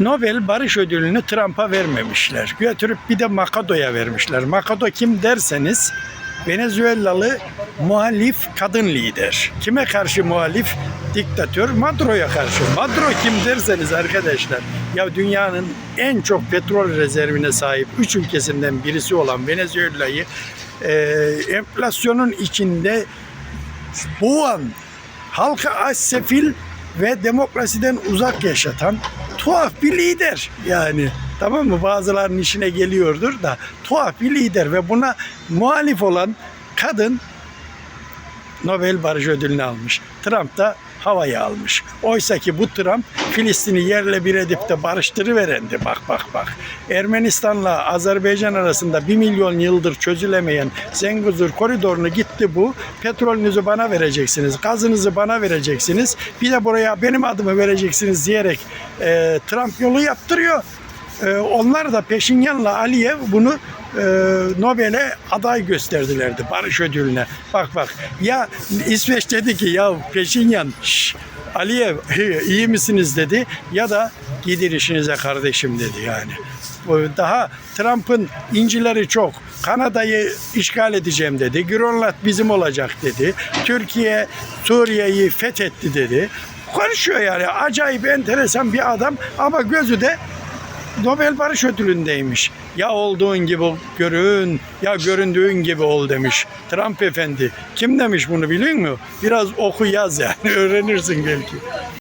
Nobel Barış Ödülünü Trump'a vermemişler. Götürüp bir de Makado'ya vermişler. Makado kim derseniz Venezuelalı muhalif kadın lider. Kime karşı muhalif? Diktatör Maduro'ya karşı. Maduro kim derseniz arkadaşlar ya dünyanın en çok petrol rezervine sahip 3 ülkesinden birisi olan Venezuela'yı e, enflasyonun içinde boğan, halka aç sefil ve demokrasiden uzak yaşatan tuhaf bir lider yani. Tamam mı? Bazılarının işine geliyordur da tuhaf bir lider ve buna muhalif olan kadın Nobel Barış Ödülünü almış. Trump da havayı almış. Oysa ki bu Trump Filistin'i yerle bir edip de barıştırıverendi. Bak bak bak. Ermenistan'la Azerbaycan arasında bir milyon yıldır çözülemeyen Zengezur koridorunu gitti bu. Petrolünüzü bana vereceksiniz, gazınızı bana vereceksiniz. Bir de buraya benim adımı vereceksiniz diyerek e, Trump yolu yaptırıyor. E, onlar da Peşinyan'la Aliyev bunu e, Nobel'e aday gösterdilerdi Barış Ödülüne. Bak bak ya İsveç dedi ki ya Peşinyan şş, Aliyev iyi misiniz dedi ya da gidin işinize kardeşim dedi yani. Daha Trump'ın incileri çok. Kanada'yı işgal edeceğim dedi. Grönland bizim olacak dedi. Türkiye Suriye'yi fethetti dedi. Konuşuyor yani acayip enteresan bir adam ama gözü de Nobel Barış Ödülü'ndeymiş. Ya olduğun gibi görün, ya göründüğün gibi ol demiş Trump efendi. Kim demiş bunu biliyor musun? Biraz oku yaz yani öğrenirsin belki.